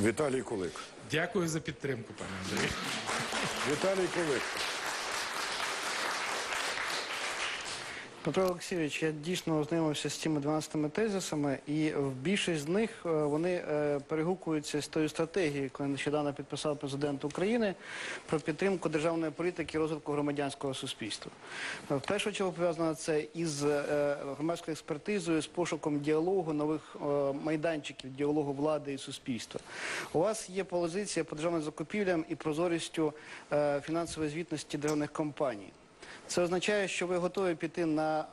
Віталій Кулик. Дякую за підтримку, пане Андрій. Віталій Кулик. Петро Олексійович, я дійсно ознайомився з цими 12 тезисами, і в більшість з них е, вони е, перегукуються з тою стратегією, яку нещодавно підписав президент України про підтримку державної політики і розвитку громадянського суспільства. Е, В першу чергу пов'язано це із громадською експертизою, з пошуком діалогу, нових майданчиків діалогу влади і суспільства. У вас є позиція по державним закупівлям і прозорістю фінансової звітності державних компаній. Це означає, що ви готові піти на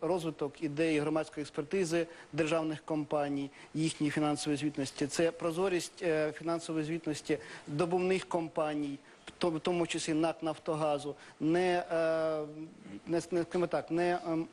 розвиток ідеї громадської експертизи державних компаній, їхньої фінансової звітності. Це прозорість е, фінансової звітності добувних компаній, в тому числі НАК Нафтогазу, не, е, не, не, так, не ем,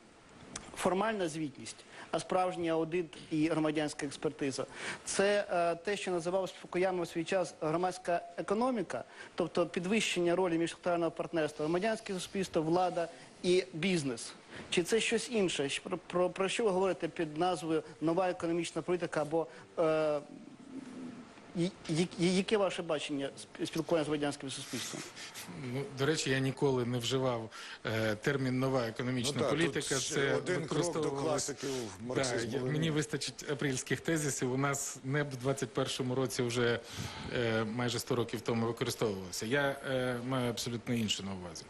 формальна звітність, а справжній аудит і громадянська експертиза. Це е, те, що називав Фукуяма в свій час громадська економіка, тобто підвищення ролі міжсекторального партнерства, громадянське суспільство, влада і бізнес. Чи це щось інше? Про, про, про що ви говорите під назвою нова економічна політика або е, яке ваше бачення сп- спілкування з громадянським суспільством? Ну, до речі, я ніколи не вживав е, термін нова економічна Ну так, політика. тут Це один крок до використовувалось- класиків Да, марксизму. я- мені вистачить апрельських тезисів. У нас не в 21-му році вже е, майже 100 років тому використовувалося. Я е, маю абсолютно інше на увазі.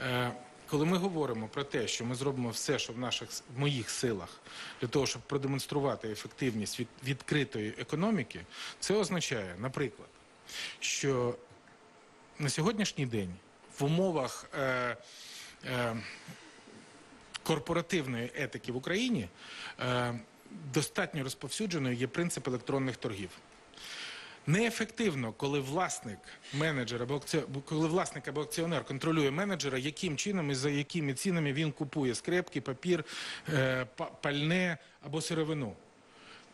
Е, коли ми говоримо про те, що ми зробимо все, що в наших в моїх силах для того, щоб продемонструвати ефективність від відкритої економіки, це означає, наприклад, що на сьогоднішній день в умовах е, е, корпоративної етики в Україні е, достатньо розповсюдженою є принцип електронних торгів. Неефективно, коли власник, менеджер або коли власник або акціонер контролює менеджера, яким чином і за якими цінами він купує скрепки, папір, е, пальне або сировину.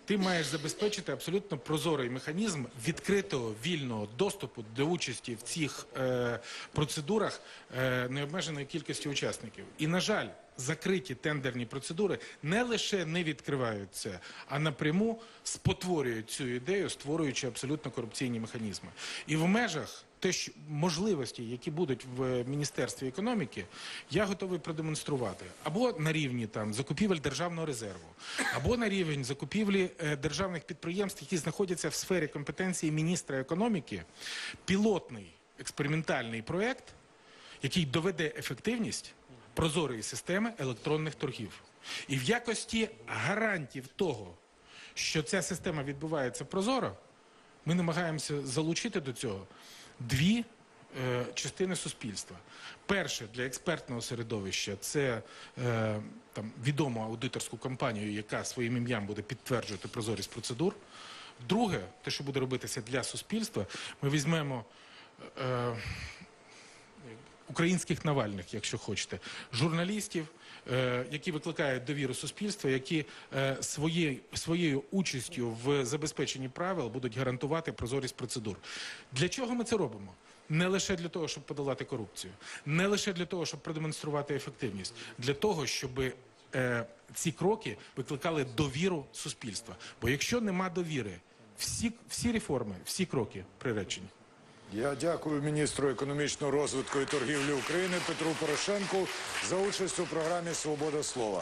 Ти маєш забезпечити абсолютно прозорий механізм відкритого вільного доступу до участі в цих е, процедурах е, необмеженої кількості учасників. І на жаль, закриті тендерні процедури не лише не відкривають це, а напряму спотворюють цю ідею, створюючи абсолютно корупційні механізми. І в межах те, що можливості, які будуть в міністерстві економіки, я готовий продемонструвати або на рівні там закупівель державного резерву, або на рівень закупівлі е, державних підприємств, які знаходяться в сфері компетенції міністра економіки, пілотний експериментальний проект, який доведе ефективність прозорої системи електронних торгів. І в якості гарантів того, що ця система відбувається прозоро, ми намагаємося залучити до цього дві е, частини суспільства. Перше для експертного середовища це е, там відому аудиторську компанію, яка своїм ім'ям буде підтверджувати прозорість процедур. Друге, те, що буде робитися для суспільства, ми візьмемо. Е, українських навальних, якщо хочете, журналістів, е, які викликають довіру суспільства, які е, своє, своєю участю в забезпеченні правил будуть гарантувати прозорість процедур. Для чого ми це робимо? Не лише для того, щоб подолати корупцію, не лише для того, щоб продемонструвати ефективність, для того, щоб е, ці кроки викликали довіру суспільства. Бо якщо нема довіри, всі, всі реформи, всі кроки приречені. Я дякую міністру економічного розвитку і торгівлі України Петру Порошенку за участь у програмі Свобода слова.